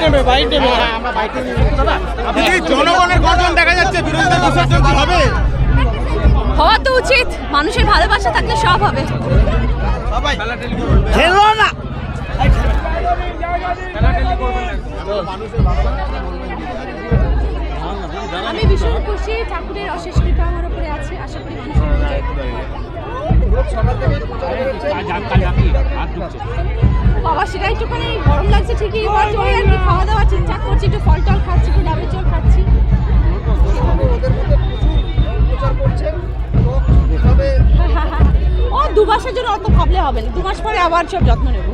দিদি। জনগণের গঠন দেখা যাচ্ছে বিরোধিতা বিসর্জন কি হবে। হওয়া তো উচিত। মানুষের ভালোবাসা থাকলে সব হবে। খেলো না। আমি ভীষণ খুশি ঠাকুরের অশেষ কৃপা আমার উপরে আছে। আশা করি মানুষের বাবা সেটা একটুখানি গরম লাগছে ঠিকই বাট ওই আর কি খাওয়া দাওয়া ঠিকঠাক করছি একটু ফল টল খাচ্ছি একটু ডাবের জল খাচ্ছি। ও দু মাসের জন্য অত ভাবলে হবে না দু মাস পরে আবার সব যত্ন নেব?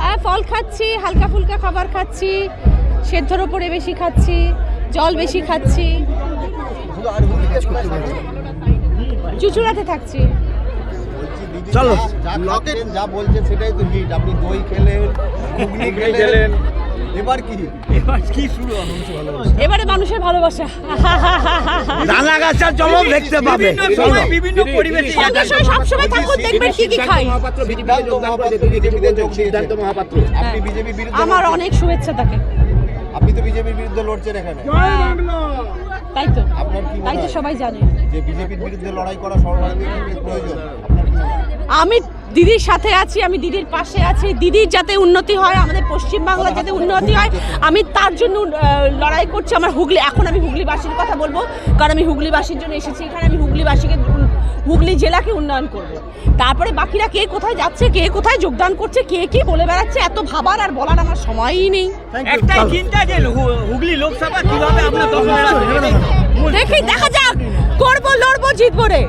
হ্যাঁ ফল খাচ্ছি হালকা ফুলকা খাবার খাচ্ছি সেদ্ধর ওপরে বেশি খাচ্ছি জল বেশি খাচ্ছি। চুচুড়াতে থাকছি। চলো। যা যা বলছেন সেটাই তো হিট আপনি দই খেলেন ঘুগনি খেলেন। এবার কি? এবার কি শুরু এবারে মানুষের ভালোবাসা। রানা গাছা চলো দেখতে পাবে। বিভিন্ন পরিবেশে সঙ্গে সবসময় থাকুন দেখবেন কি কি খাই। সিদ্ধান্ত মহাপাত্র বিজেপিতে যোগ সিদ্ধান্ত মহাপাত্র। আপনি বিজেপির বিরুদ্ধে আমার অনেক শুভেচ্ছা থাকে আপনি তো বিজেপির বিরুদ্ধে লড়ছেন এখানে। তাই তো? তাই তো সবাই জানে। যে বিজেপির বিরুদ্ধে লড়াই করা প্রয়োজন আপনার কি? আমি দিদির সাথে আছি আমি দিদির পাশে আছি। দিদির যাতে উন্নতি হয় আমাদের পশ্চিম বাংলার যাতে উন্নতি হয় আমি তার জন্য লড়াই করছি। আমার হুগলি এখন আমি হুগলিবাসীর কথা বলব কারণ আমি হুগলিবাসীর জন্য এসেছি। এখানে আমি হুগলিবাসীকে হুগলি জেলাকে উন্নয়ন করব। তারপরে বাকিরা কে কোথায় যাচ্ছে কে কোথায় যোগদান করছে কে কি বলে বেড়াচ্ছে এত ভাবার আর বলার আমার সময়ই নেই। একটাই চিন্তা যে হুগলি লোকসভা কীভাবে আমরা জিতবো রে।